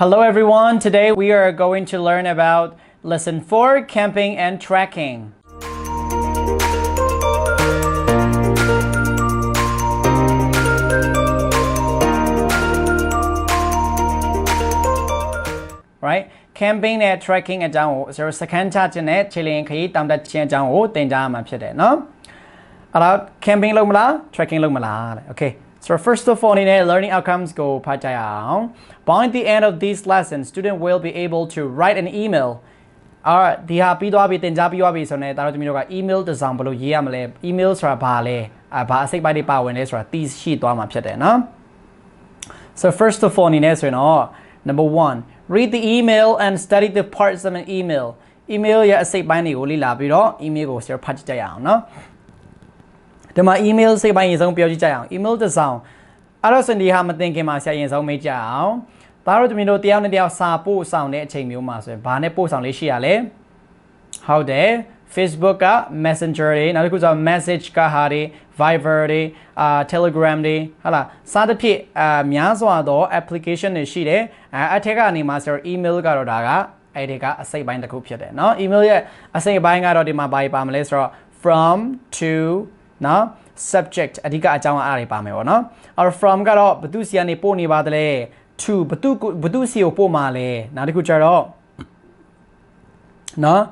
Hello everyone. Today we are going to learn about lesson 4 camping and trekking. right camping နဲ့ trekking အကြောင်းကိုကျွန်တော်စကန်ချခြင်းနဲ့ခြေလျင်ခရီးတောင်တက်ခြင်းအကြောင်းကိုသင်ကြားမှာဖြစ်တယ်เนาะအဲ့တော့ camping လုပ်မလား trekking လုပ်မလားတဲ့ okay so first of all အနေနဲ့ learning outcomes ကိုဖတ်ကြရအောင် By the end of this lesson, student will be able to write an email. အာဒီဟာပြီးသွားပြီတင် जा ပြီးသွားပြီဆိုတော့ဒါတို့သမီးတို့က email တစ်စောင်ဘယ်လိုရေးရမလဲ email ဆိုတာဘာလဲအာဘာအစိပ်ပိုင်းတွေပါဝင်လဲဆိုတာသိရှိသွားမှာဖြစ်တယ်နော် So first of all အနေနဲ့ဆိုရင်တော့ number 1 read the email and study the parts of an email email ရဲ့အစိပ်ပိုင်းတွေကိုလေ့လာပြီးတော့ email ကိုဆရာဖတ်ကြည့်ကြရအောင်နော်ဒီမှာ email စိတ်ပိုင်းရင်ဆုံးပြောကြည့်ကြရအောင် email တစ်စောင်အဲ့တော့စင်ဒီဟာမတင်ခင်မှာဆရာရင်ဆုံးမေးကြအောင် ဒါတော့ကျွန်တော်တို့တယောက်နဲ့တယောက်စာပို့ဆောင်တဲ့အချိန်မျိုးမှာဆိုရင်ဘာနဲ့ပို့ဆောင်လေးရှိရလဲဟုတ်တယ် Facebook က Messenger တွေနောက်တစ်ခုဆို message ကဟာတွေ Viber တွေအာ Telegram တွေဟာလားစသဖြင့်အာများစွာသော application တွေရှိတယ်အဲအထက်ကနေမှာဆို email ကတော့ဒါကအဲ့ဒီကအစိတ်ပိုင်းတစ်ခုဖြစ်တယ်เนาะ email ရဲ့အစိတ်ပိုင်းကတော့ဒီမှာဘာပါမလဲဆိုတော့ from to နော် subject အဓိကအကြောင်းအရာတွေပါမယ်ပေါ့နော်အဲ့တော့ from ကတော့ဘသူစီကနေပို့နေပါသလဲ to ဘသူဘသူစီကိုပို့မှာလဲနောက်တစ်ခုကျတော့နော်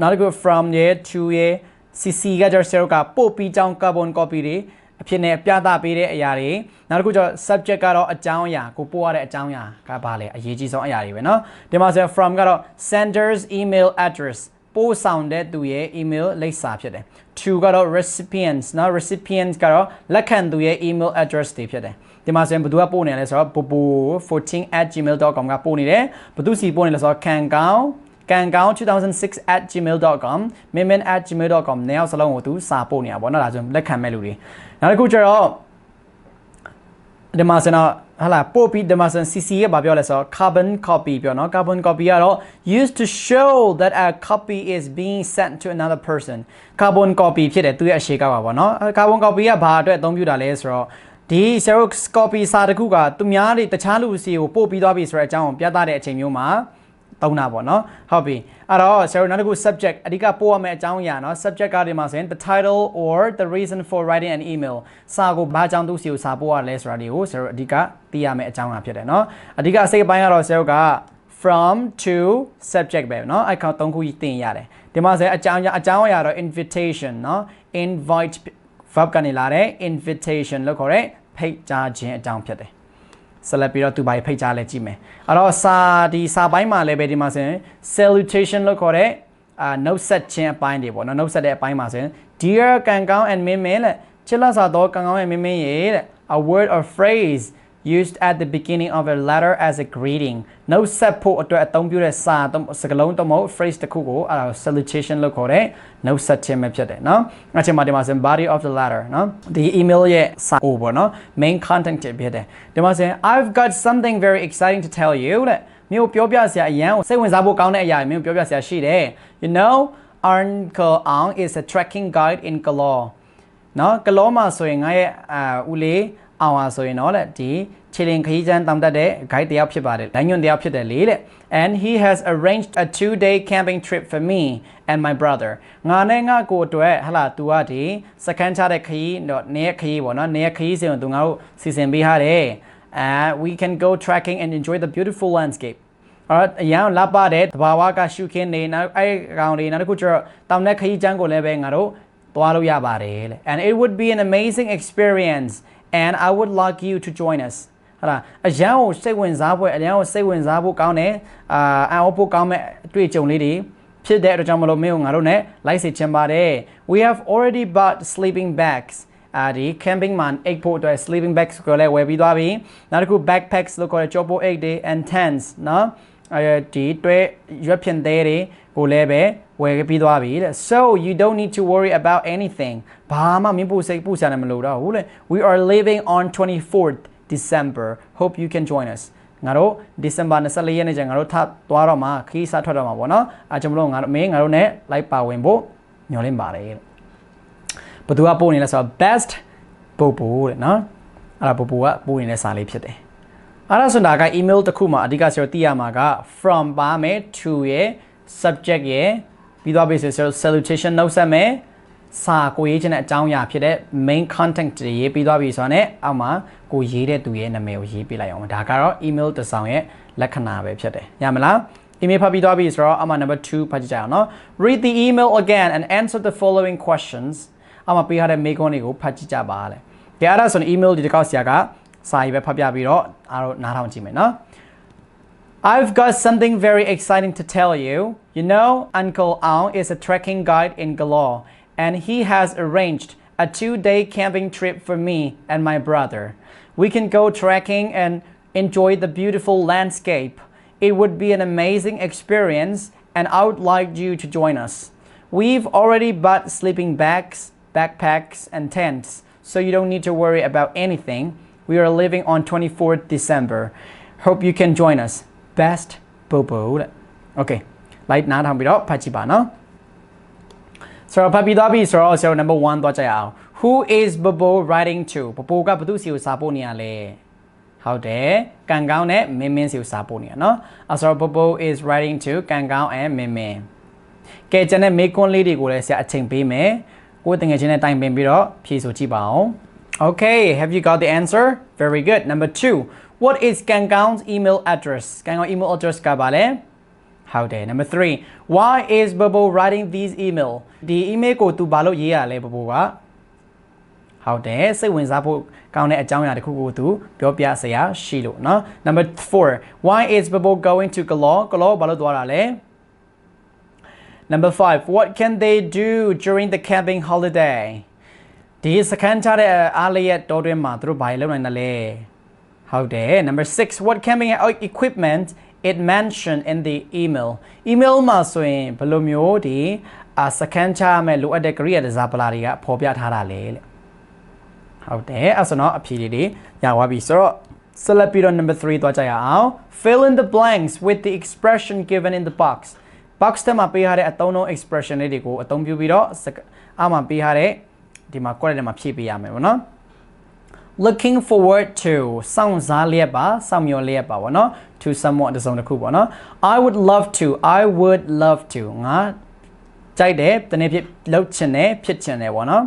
နောက်တစ်ခု from ရဲ့ to ရဲ့ cc ကကျတော့ zero ကပို့ပြီးကြောင်း carbon copy တွေအဖြစ်နဲ့ပြသပေးတဲ့အရာတွေနောက်တစ်ခုကျတော့ subject ကတော့အကြောင်းအရာကိုပို့ရတဲ့အကြောင်းအရာကဘာလဲအရေးကြီးဆုံးအရာတွေပဲเนาะဒီမှာဆို from ကတော့ senders email address ပို့ဆောင်တဲ့သူရဲ့ email လိပ်စာဖြစ်တယ်။ to ကတော့ recipients နော် recipients ကတော့လက်ခံသူရဲ့ email address တွေဖြစ်တယ်။ ဒီမှာဆိုရင်ဘယ်သူကပို့နေလဲဆိုတော့ bobo14@gmail.com ကပို့နေတယ်။ဘယ်သူစီပို့နေလဲဆိုတော့ can ကောင်းကန်ကောင်း 2006@gmail.com mimin@gmail.com နဲ့အောင်စလုံးကိုသူစာပို့နေတာပေါ့နော်ဒါဆိုလက်ခံမဲ့လူတွေနောက်တစ်ခုကျတော့ဒီမှာစတော့ဟာလာပို့ပြီးဒီမှာစ CC ရဲ့ဘာပြောလဲဆိုတော့ carbon copy ပြောနော် carbon copy ကတော့ used to show that a copy is being sent to another person carbon copy ဖြစ်တယ်သူရဲ့အရှိကပါပေါ့နော် carbon copy ကဘာအတွက်အသုံးပြုတာလဲဆိုတော့ ဒီ xerox copy စာတစ်ခုကသူများတွေတခြားလူစီကိုပို့ပြီးသွားပြီဆိုတဲ့အကြောင်းကိုပြသတဲ့အချိန်မျိုးမှာသုံးတာပေါ့နော်ဟုတ်ပြီအဲ့တော့ဆရာတို့နောက်တစ်ခု subject အဓိကပို့ရမယ့်အကြောင်းအရာเนาะ subject ကဒီမှာဆိုရင် the title or the reason for writing an email စာကိုဘာကြောင့်သူစီကိုစာပို့ရလဲဆိုတာဒီကိုဆရာတို့အဓိကသိရမယ့်အကြောင်းအရာဖြစ်တယ်เนาะအဓိကအစိတ်အပိုင်းကတော့ဆရာတို့က from to subject ပဲเนาะအဲ့ကောင်သုံးခုကြီးတင်ရတယ်ဒီမှာဆိုရင်အကြောင်းအရာအကြောင်းအရာတော့ invitation เนาะ invite verb ကနေလာတဲ့ invitation လို့ခေါ်တဲ့ ဖိတ်ကြားခြင်းအကြောင်းဖြစ်တယ်ဆက်လက်ပြီးတော့သူဘာဖိတ်ကြားလဲကြည့်မယ်အဲ့တော့စာဒီစာပိုင်းမှာလည်းပဲဒီမှာဆိုရင် salutation လို့ခေါ်တဲ့အာနှုတ်ဆက်ခြင်းအပိုင်းတွေပေါ့နော်နှုတ်ဆက်တဲ့အပိုင်းမှာဆိုရင် dear ကန်ကောင်း and မင်းမင်းလက်ချစ်လက်စာတော့ကန်ကောင်း and မင်းမင်းရေတဲ့ a word or phrase used at the beginning of a letter as a greeting နှုတ်ဆက်ဖို့အတွက်အသုံးပြုတဲ့စာစကားလုံးတမဟုတ် phrase တစ်ခုကိုအဲ့ဒါ salutation လို့ခေါ်တဲ့နှုတ်ဆက်ခြင်းပဲဖြစ်တယ်เนาะအဲ့ချိန်မှာဒီမှာဆို body of the letter เนาะဒီ email ရဲ့စာအိုပေါ့เนาะ main content ဖြစ်တယ်ဒီမှာဆို I've got something very exciting to tell you တဲ့မြို့ပြောပြစရာအရန်စိတ်ဝင်စားဖို့ကောင်းတဲ့အရာမျိုးပြောပြစရာရှိတယ် you know Uncle Ang is a trekking guide in Kalor เนาะကလောမှာဆိုရင်ငါရဲ့အာဦးလေး အောင်ပါဆိုရင်တော့လက်ဒီခြေလင်ခရီးချမ်းတောင်တက်တဲ့ guide တယောက်ဖြစ်ပါတယ်။လိုင်းညွန်တယောက်ဖြစ်တယ်လေတဲ့။ And he has arranged a two day camping trip for me and my brother ။ငါနဲ့ငါကိုအတွက်ဟလာ तू ကဒီစကန်ချတဲ့ခရီးတော့နေခရီးပေါ့နော်။နေခရီးစဉ်ကို तू ငါတို့စီစဉ်ပေးထားတယ်။ And we can go trekking and enjoy the beautiful landscape ။အဲ့အရန်လပ်ပါတဲ့တဘာဝကရှုခင်းနေနောက်အဲ့ကောင်တွေနောက်တစ်ခုကျတော့တောင်တဲ့ခရီးချမ်းကိုလည်းပဲငါတို့သွားလို့ရပါတယ်လေ and it would be an amazing experience and I would like you to join us ဟာလားအရန်ကိုစိတ်ဝင်စားဖို့အရန်ကိုစိတ်ဝင်စားဖို့ကောင်းတယ်အာအံ့ဩဖို့ကောင်းမဲ့အတွေ့အကြုံလေးတွေဖြစ်တဲ့အတွက်ကြောင့်မလို့မင်းတို့ငါတို့ ਨੇ လိုက်စေချင်ပါတယ် we have already bought sleeping bags အာဒီ camping မှာအိတ်ဖို့အတွက် sleeping bags ကိုလည်းဝယ်ပြီးသွားပြီနောက်တစ်ခု backpacks လို့ခေါ်တဲ့ကြောပိုးအိတ်တွေ and tents နော်အဲဒီတွဲရွက်ဖြင့်သေးတွေ ကိုလည်းပဲဝယ်ပြီးသွားပြီတဲ့ so you don't need to worry about anything ဘာမှမင်းပူစိတ်ပူစရာလည်းမလိုတော့ဘူးလေ we are leaving on 24th December hope you can join us ငါတို့ December 24ရက်နေ့ကျငါတို့ထပ်သွားတော့မှာခီးစားထွက်တော့မှာပေါ့နော်အဲကျွန်တော်တို့ငါတို့မင်းငါတို့ ਨੇ လိုက်ပါဝင်ဖို့ညှော်လင့်ပါတယ်တဲ့ဘသူကပို့နေလဲဆိုတော့ best ပို့ပို့တဲ့နော်အဲ့ဒါပို့ပို့ကပို့နေတဲ့စာလေးဖြစ်တယ်အဲ့ဒါဆိုတာက email တစ်ခုမှာအဓိကဆိုတော့သိရမှာက from ပါမယ် to ရဲ့ subject ရဲ့ပြီးတော့ basic salutation နှုတ်ဆက်မယ်စာကိုရေးချင်တဲ့အကြောင်းအရာဖြစ်တဲ့ main content တွေရေးပြီးသွားပြီဆိုတော့ ਨੇ အောက်မှာကိုရေးတဲ့သူရဲ့နာမည်ကိုရေးပြလိုက်အောင်ဒါကတော့ email တစ်စောင်ရဲ့လက္ခဏာပဲဖြစ်တယ်ရမလား email ဖတ်ပြီးသွားပြီဆိုတော့အမှ number 2ဖတ်ကြည့်ကြအောင်နော် read the email again and answer the following questions အမှပေးထားတဲ့မေးခွန်းတွေကိုဖတ်ကြည့်ကြပါလေကြအဲ့ဒါဆိုရင် email ဒီတစ်ခေါက်ဆရာကစာရေးပဲဖတ်ပြပြီးတော့အားတို့နားထောင်ကြည့်မယ်နော် I've got something very exciting to tell you. You know, Uncle Ao is a trekking guide in Galore, and he has arranged a two day camping trip for me and my brother. We can go trekking and enjoy the beautiful landscape. It would be an amazing experience, and I would like you to join us. We've already bought sleeping bags, backpacks, and tents, so you don't need to worry about anything. We are leaving on 24th December. Hope you can join us. Best Bobo တဲ့ Okay လိုက်နားထောင်ပြီးတော့ဖတ်ကြည့်ပါနော်ဆိုတော့ဖတ်ပြီးသွားပြီဆိုတော့ဆရာတို့ number 1သွားကြရအောင် Who is Bobo writing to Bobo ကဘသူစီကိုစာပို့နေရလဲဟုတ်တယ်ကန်ကောင်းနဲ့မင်းမင်းစီကိုစာပို့နေရနော်အဲဆိုတော့ Bobo is writing to ကန်ကောင်း and မင်းမင်းကဲကျန်တဲ့မေကွန်းလေးတွေကိုလည်းဆရာအချိန်ပေးမယ်ကိုယ်တငယ်ချင်းနဲ့တိုင်ပင်ပြီးတော့ဖြေဆိုကြည့်ပါအောင် Okay, have you got the answer? Very good. Number two, what is Kangkaung's email address? Kangkaung email address ကပါလဲ How day. Number three, why is Bobo writing these email? ဒီ email ကိုသူဘာလို့ရေးရလဲ Bobo ကဟုတ်တယ်စိတ်ဝင်စားဖို့ကောင်းတဲ့အကြောင်းအရာတစ်ခုကိုသူပြောပြစရာရှိလို့เนาะ Number 4 why is Bobo going to Galore Galore ဘာလို့သွားတာလဲ Number 5 what can they do during the camping holiday ဒီစကန်ချတဲ့အားလျက်တော်တွင်မှာသူတို့ဘာလုပ်နိုင်တယ်လဲ ဟုတ်တယ် number 6 what camping equipment it mentioned in the email email မှာဆိုရင်ဘယ်လိုမျိုးဒီအစကန်ချမဲ့လိုအပ်တဲ့ career ဒဇာပလာတွေကပေါ်ပြထားတာလေတဲ့ဟုတ်တယ်အဲ့ဆိုတော့အဖြေလေးတွေရသွားပြီဆိုတော့ဆက်လက်ပြီးတော့ number 3သွားကြရအောင် fill in the blanks with the expression given in the box box ထဲမှာပေးထားတဲ့အသုံးလုံး expression လေးတွေကိုအသုံးပြုပြီးတော့အမှပေးထားတဲ့ဒီမှာ quote ထဲမှာဖြည့်ပေးရမယ်ဗောနော် looking forward to စောင့်စားလျက်ပါစောင့်မျှော်လျက်ပါဗောနော် to someone တစ်စုံတစ်ခုဗောနော် I would love to I would love to ငါကြိုက်တယ်တနေ့ဖြစ်လုပ်ချင်တယ်ဖြစ်ချင်တယ်ဗောနော်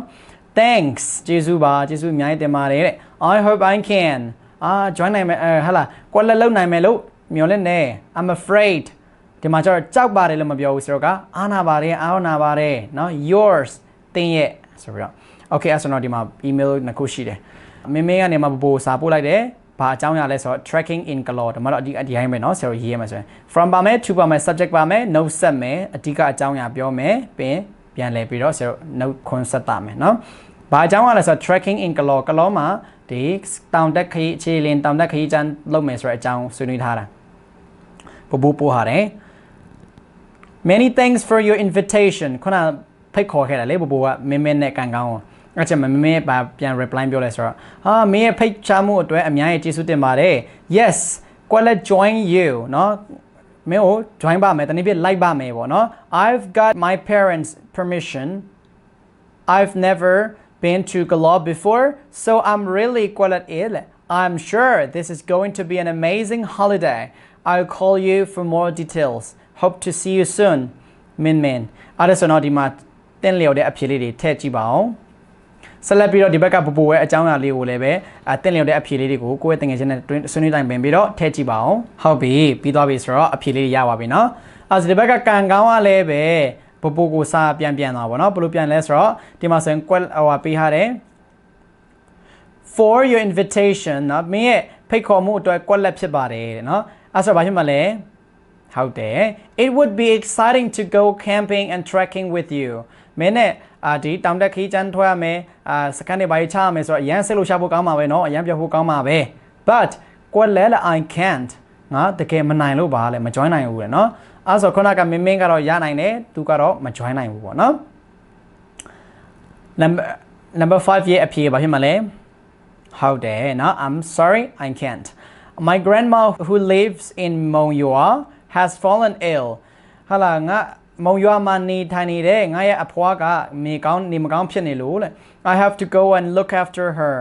thanks ကျေးဇူးပါကျေးဇူးအများကြီးတင်ပါတယ်တဲ့ I hope I can အာ join နိုင်မယ်အဲဟာလာကွက်လက်လုံနိုင်မယ်လို့မျှော်လင့်နေ I'm afraid ဒီမှာကျတော့ကြောက်ပါတယ်လို့မပြောဘူးဆိုတော့ကအာနာပါတယ်အာနာပါတယ်เนาะ yours တင်ရဲ့ဆိုပြီးတော့ okay အဲ့ဆိုတော့ဒီမှာ email နှစ်ခုရှိတယ် မင်းမင်းကနေမှပို့စာပို့လိုက်တယ်ဘာအကြောင်းရလဲဆိုတော့ tracking in color ဒါမှတော့အဒီအဒီဟိုင်းပဲเนาะဆရာရေးရမယ်ဆိုရင် from ပါမယ် to ပါမယ် subject ပါမယ် note ဆက်မယ်အဓိကအကြောင်းအရာပြောမယ်ပြီးရင်ပြန်လဲပြီးတော့ဆရာ note ခွန်းဆက်တာမယ်เนาะဘာအကြောင်းရလဲဆိုတော့ tracking in color color မှာဒီတောင်တက်ခရီးအခြေလင်းတောင်တက်ခရီးချမ်းလုပ်မယ်ဆိုတဲ့အကြောင်းဆွေးနွေးထားတာပပပို့ဟာတယ် many thanks for your invitation ခုနဖိတ်ခေါ်ခဲ့တယ်လေဘဘကမင်းမင်းနဲ့ကန်ကောင်းအဲ့ ချက်မမင်းပါပြန် reply ပြောလဲဆိုတော့ဟာမင်းရဲ့ဖိတ်ချမှုအတွက်အများကြီးကျေးဇူးတင်ပါတယ် yes ကွာလက် join you เนาะမင်းကို join ပါမယ်တနည်းပြလိုက်ပါမယ်ပေါ့เนาะ I've got my parents permission I've never been to Galore before so I'm really quite ill I'm sure this is going to be an amazing holiday I'll call you for more details hope to see you soon min min အဲ့ဒါဆိုတော့ဒီမှာတင်းလျော်တဲ့အဖြေလေးတွေထည့်ကြည့်ပါအောင် ဆက်လက်ပြီးတော့ဒီဘက်ကပပရဲ့အကြောင်းအရာလေးကိုလည်းပဲအတင်းလျော်တဲ့အဖြေလေးတွေကိုကိုယ့်ရဲ့တငယ်ချင်းနဲ့ဆွေးနွေးတိုင်ပင်ပြီးတော့ထည့်ကြည့်ပါအောင်ဟုတ်ပြီပြီးသွားပြီဆိုတော့အဖြေလေးတွေရပါပြီเนาะအဲ့ဒီဘက်ကကန်ကောင်းကလည်းပဲပပကိုစာပြန်ပြန်သွားပါเนาะဘယ်လိုပြန်လဲဆိုတော့ဒီမှာဆိုရင် quel ဟိုပေးထားတယ် for your invitation เนาะမင်းရဲ့ဖိတ်ခေါ်မှုအတွက်ကွက်လက်ဖြစ်ပါတယ်တဲ့เนาะအဲ့ဆိုဘာဖြစ်မှာလဲဟုတ်တယ် it would be exciting to go camping and trekking with you မင်းနဲ့အာဒီတောင်တက်ခီးချမ်းထွက်ရမယ်အာစကန်တွေဘာကြီးချရမယ်ဆိုတော့အရန်စိတ်လို့ရှာဖို့ကောင်းမှာပဲเนาะအရန်ပြောဖို့ကောင်းမှာပဲ but ကွက်လဲလဲ I can't ငါတကယ်မနိုင်လို့ပါလဲမ join နိုင်ဘူးလေเนาะအဲ့ဆိုခုနကမင်းမင်းကတော့ရနိုင်တယ်သူကတော့မ join နိုင်ဘူးပေါ့เนาะ number number 5ရဲ့အဖြေဘာဖြစ်မှာလဲဟုတ်တယ်เนาะ I'm sorry I can't my grandma who lives in Mongyua has fallen ill ဟာလာငါ မုံရွာမှာနေထိုင်နေတဲ့ငါရဲ့အဖွားကမေကောင်းနေမကောင်းဖြစ်နေလို့လေ I have to go and look after her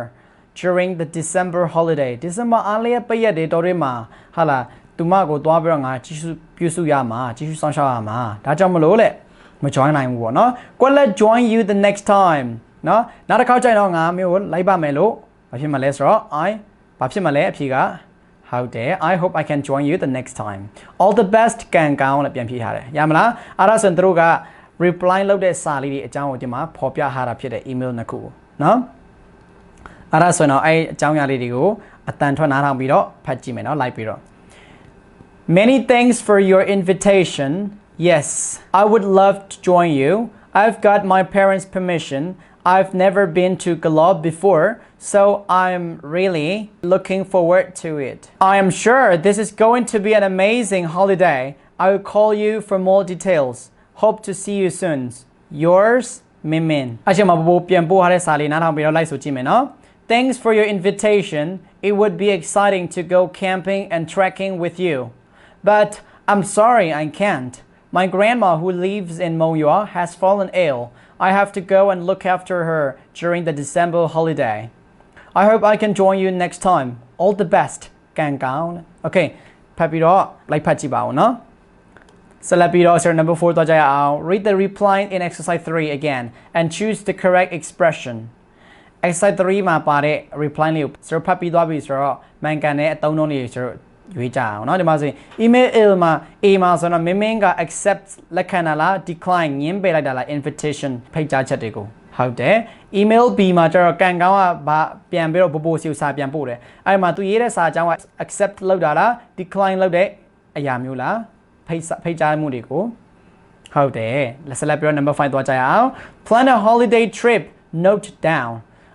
during the December holiday December အားလျက်ပိတ်ရက်တွေတော်တွေမှာဟာလာသူမကိုသွားပြီးတော့ငါကြီးစုပြုစုရမှာကြီးစုဆောင်ရှောက်ရမှာဒါကြောင့်မလို့လေမ join နိုင်ဘူးပေါ့နော်ကိုလက် join you the next time နော်နောက်တစ်ခါကျရင်တော့ငါမျိုးကိုလိုက်ပါမယ်လို့ဘာဖြစ်မလဲဆိုတော့ I ဘာဖြစ်မလဲအဖြေက ဟုတ်တယ် I hope I can join you the next time all the best ကံကောင်းလို့ပြန်ဖြေထားတယ်ရမလားအဲ့ဒါဆိုရင်တို့က reply လုပ်တဲ့စာလေးတွေအကြောင်းကိုဒီမှာဖော်ပြထားတာဖြစ်တဲ့ email နှစ်ခုနော်အဲ့ဒါဆိုရင်တော့အဲ့အကြောင်းအရာလေးတွေကိုအတန်ထွက်နားထောင်ပြီးတော့ဖတ်ကြည့်မယ်နော်လိုက်ပြီးတော့ Many thanks for your invitation. Yes, I would love to join you. I've got my parents' permission. I've never been to Galob before, so I'm really looking forward to it. I am sure this is going to be an amazing holiday. I will call you for more details. Hope to see you soon. Yours, Mimin. အချိန်မှာပို့ပြန်ပို့ထားတဲ့စာလေးနားထောင်ပြီးတော့လိုက်ဆိုကြည့်မယ်နော် Thanks for your invitation. It would be exciting to go camping and trekking with you. But I'm sorry I can't. My grandma who lives in Moyua has fallen ill. I have to go and look after her during the December holiday. I hope I can join you next time. All the best. ကန်ကောင်း Okay ဖတ်ပြီးတော့လိုက်ဖတ်ကြည့်ပါဦးနော်ဆက်လက်ပြီးတော့ sir number 4သွားကြရအောင် read the reply in exercise 3 again and choose the correct expression exercise 3မှာပါတဲ့ reply လေးကို sir ဖတ်ပြီးသွားပြီဆိုတော့မှန်ကန်တဲ့အသုံးအနှုန်းတွေ sir ရွေးကြအောင်เนาะဒီမှာဆိုရင် email မှာ A မှာဆိုတော့မင်းမင်းက accept လက်ခံတာလား decline ငင်းပယ်လိုက်တာလား invitation ဖိတ်ကြားချက်တွေကို ဟုတ်တယ် email B မှာကျတော့ကန်ကောင်းကဘာပြန်ပြီးတော့ပို့ပို့စီစာပြန်ပို့တယ်အဲ့မှာသူရေးတဲ့စာအကြောင်းက accept လုပ်တာလား decline လုပ်တဲ့အရာမျိုးလားဖိတ်ဖိတ်ကြားမှုတွေကိုဟုတ်တယ်လက်ဆက်လက်ပြီးတော့ number 5သွားကြရအောင် plan a holiday trip note down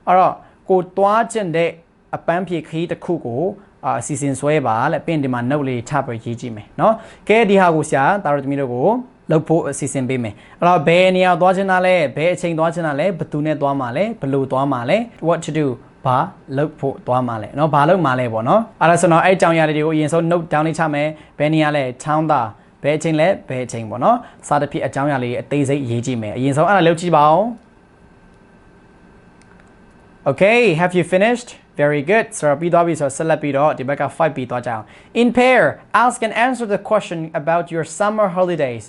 အဲ့တော့ကိုသွားကျင်တဲ့အပန်းဖြေခရီးတစ်ခုကိုအာအစီအစဉ်ဆွဲပါလက်ပင်ဒီမှာ note လေးချပြီးရေးကြည့်မယ်เนาะကဲဒီဟာကိုဆရာတာတော်သမီးတို့ကို လုပ်ဖို့အစီအစဉ်ပေးမယ်အဲ့တော့ဘယ်နေရာသွားချင်တာလဲဘယ်အချိန်သွားချင်တာလဲဘယ်သူနဲ့သွားမှာလဲဘယ်လိုသွားမှာလဲ what to do ဘာလုပ်ဖို့သွားမှာလဲเนาะဘာလုပ်မှာလဲပေါ့เนาะအဲ့ဒါဆိုတော့အဲ့အကြောင်းအရာတွေကိုအရင်ဆုံး note down လေးချမယ်ဘယ်နေရာလဲ town သားဘယ်အချိန်လဲဘယ်အချိန်ပေါ့เนาะစာတစ်ဖြစ်အကြောင်းအရာလေးအသေးစိတ်ရေးကြည့်မယ်အရင်ဆုံးအဲ့ဒါလုပ်ကြည့်ပါဦး Okay have you finished Very good ဆိုတော့ပြီးသွားပြီဆိုတော့ဆက်လက်ပြီးတော့ဒီဘက်က5ပြီးသွားကြအောင် In pair ask and answer the question about your summer holidays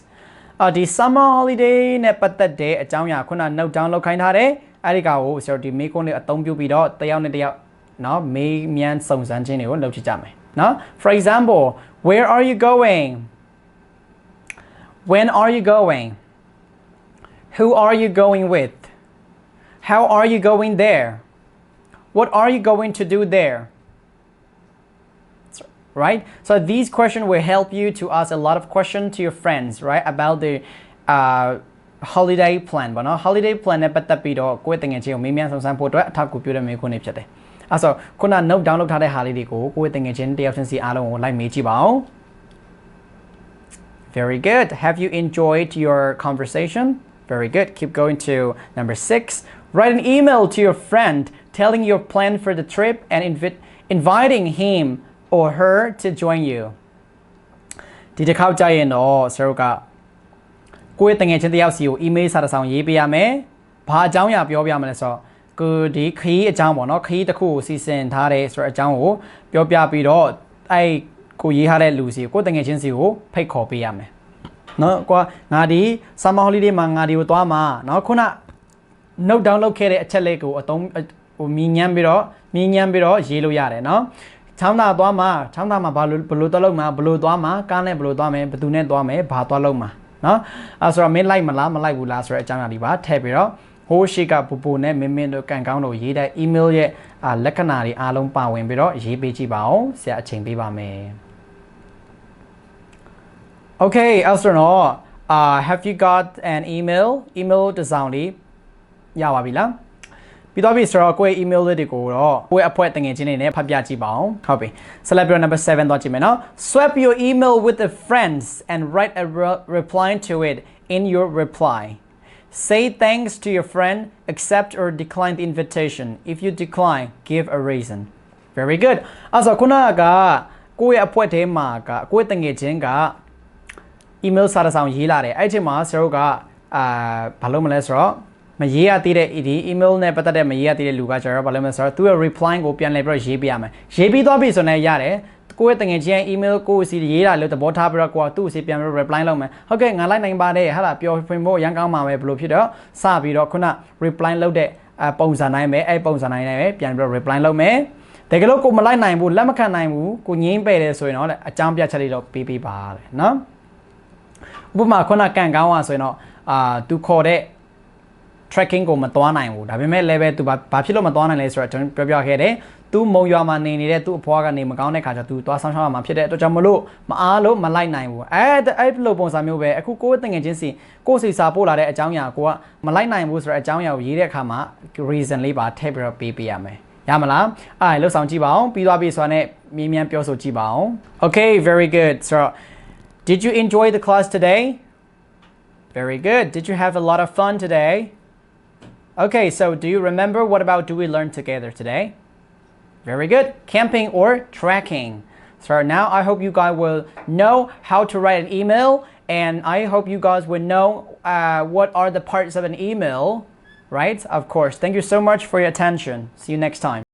အာဒီ summer holiday နဲ့ပတ်သက်တဲ့အကြောင်းအရာခုန note down လုပ်ခိုင်းထားတယ်အဲ့ဒီကောင်ကိုကျွန်တော်ဒီမေးခွန်းလေးအသုံးပြုပြီးတော့တယောက်နဲ့တယောက်နော်မေးမြန်းစုံစမ်းခြင်းတွေကိုလုပ်ကြည့်ကြမယ်နော် for example where are you going when are you going who are you going with how are you going there what are you going to do there Right? So these questions will help you to ask a lot of questions to your friends, right? About the uh, holiday plan ပေါ့နော် holiday plan နဲ့ပတ်သက်ပြီးတော့ကိုယ့်တငယ်ချင်းကိုမေးမြန်းစုံစမ်းဖို့အတွက်အထောက်အကူပြုတဲ့မေးခွန်းတွေဖြစ်တယ်။အဲဆိုခုန note down လုပ်ထားတဲ့ဟာလေးတွေကိုကိုယ့်တငယ်ချင်းတယောက်ချင်းစီအားလုံးကိုလိုက်မေးကြည့်ပါဦး Very good. Have you enjoyed your conversation? Very good. Keep going to number 6. Write an email to your friend telling your plan for the trip and invi- inviting him or her to join you ဒီတစ်ခေါက်ကြာရင်တော့ဆရာတို့ကကိုယ့်ရဲ့တငယ်ချင်းတစ်ယောက်စီကို email စာတစ်စောင်ရေးပေးရမယ်။ဘာအကြောင်းအရာပြောပြမလဲဆိုတော့ကိုဒီခရီးအကြောင်းပေါ့နော်ခရီးတစ်ခုကိုစီစဉ်ထားတယ်ဆိုတော့အကြောင်းကိုပြောပြပြီးတော့အဲ့ကိုရေးထားတဲ့လူစီကိုယ့်တငယ်ချင်းစီကိုဖိတ်ခေါ်ပေးရမယ်။နော်ကွာငါဒီ summer holiday မှာငါဒီကိုသွားမှာနော်ခုန note down လုပ်ခဲ့တဲ့အချက်လေးကိုအသုံးဟိုမြင်းညမ်းပြီးတော့မြင်းညမ်းပြီးတော့ရေးလို့ရတယ်နော် ချောင်းသာသွားမှာချောင်းသာမှာဘာလို့ဘလို့သွားလို့မှာဘလို့သွားမှာကားနဲ့ဘလို့သွားမယ်ဘသူနဲ့သွားမယ်ဘာသွားလို့မှာနော်အဲဆိုတော့မင်းလိုက်မလားမလိုက်ဘူးလားဆိုတဲ့အကြောင်းအရာဒီပါထည့်ပြီးတော့ဟိုးရှိကပူပူနဲ့မင်းမင်းတို့ကန်ကောင်းတို့ရေးတဲ့ email ရဲ့လက္ခဏာတွေအားလုံးပါဝင်ပြီးတော့ရေးပေးကြည့်ပါအောင်ဆရာအချိန်ပေးပါမယ် Okay အဲ့ဆိုတော့ uh have you got an email email တစ်စောင်လေးရပါပြီလား ပြီးတော့ပြီဆိုတော့ကိုယ့် email လေးတွေကိုတော့ကိုယ့်အဖွဲ့တငယ်ချင်းတွေနဲ့ဖတ်ပြကြည့်ပါအောင်ဟုတ်ပြီဆက်လက်ပြီးတော့ number 7သွားကြည့်မယ်နော် swap your email with the friends and write a re reply to it in your reply say thanks to your friend accept or decline the invitation if you decline give a reason very good အဲ့ဆိုခုနကကိုယ့်ရဲ့အဖွဲ့ထဲမှာကကိုယ့်တငယ်ချင်းက email စာတစ်စောင်ရေးလာတယ်အဲ့ဒီအချိန်မှာဆရာတို့ကအာဘာလို့မလဲဆိုတော့ မရေးရသေးတဲ့ဒီ email နဲ့ပတ်သက်တဲ့မရေးရသေးတဲ့လူကကျတော့ဘာလဲမလဲဆိုတော့သူ့ရဲ့ reply ကိုပြန်လည်ပြီးတော့ရေးပေးရမယ်ရေးပြီးသွားပြီဆိုရင်လည်းရတယ်ကိုယ့်ရဲ့တငယ်ချင်းရဲ့ email ကိုယ့်စီရေးတာလို့သဘောထားပြီးတော့ကိုကသူ့စီပြန်ပြီးတော့ reply လုပ်မယ်ဟုတ်ကဲ့ငါလိုက်နိုင်ပါတယ်ဟာလာပျော်ဖွင်ဖို့ရန်ကောင်းပါမယ်ဘယ်လိုဖြစ်တော့စပြီးတော့ခုန reply လုပ်တဲ့အပုံစံတိုင်းပဲအဲ့ပုံစံတိုင်းနဲ့ပဲပြန်ပြီးတော့ reply လုပ်မယ်တကယ်လို့ကိုမလိုက်နိုင်ဘူးလက်မခံနိုင်ဘူးကိုငင်းပယ်တယ်ဆိုရင်တော့အကြောင်းပြချက်လေးတော့ပေးပေးပါလေနော်ဥပမာခုနကန်ကောင်းอ่ะဆိုရင်တော့အာသူခေါ်တဲ့ tracking ကိုမသွားနိုင်ဘူးဒါပေမဲ့လည်းပဲသူဘာဘာဖြစ်လို့မသွားနိုင်လဲဆိုတော့ကျွန်တော်ပြောပြခဲ့တယ်သူမုံရွာမှာနေနေတဲ့သူ့အဖွားကနေမကောင်းတဲ့ခါကျသူသွားဆောင်ရှောက်ရမှာဖြစ်တဲ့အတွက်ကြောင့်မလို့မအားလို့မလိုက်နိုင်ဘူးအဲအဲ့လိုပုံစံမျိုးပဲအခုကိုယ့်တငယ်ချင်းစီကိုယ့်စီစာပို့လာတဲ့အကြောင်းအရာကိုကမလိုက်နိုင်ဘူးဆိုတော့အကြောင်းအရာကိုရေးတဲ့အခါမှာ reason လေးပါထည့်ပြီးတော့ပေးပေးရမယ်ရမလားအဲ့လှုပ်ဆောင်ကြည့်ပါအောင်ပြီးသွားပြီဆိုတာနဲ့မြင်းမြန်းပြောဆိုကြည့်ပါအောင် Okay very good so did you enjoy the class today Very good did you have a lot of fun today Okay, so do you remember what about do we learn together today? Very good. Camping or tracking. So now I hope you guys will know how to write an email and I hope you guys will know uh, what are the parts of an email, right? Of course. Thank you so much for your attention. See you next time.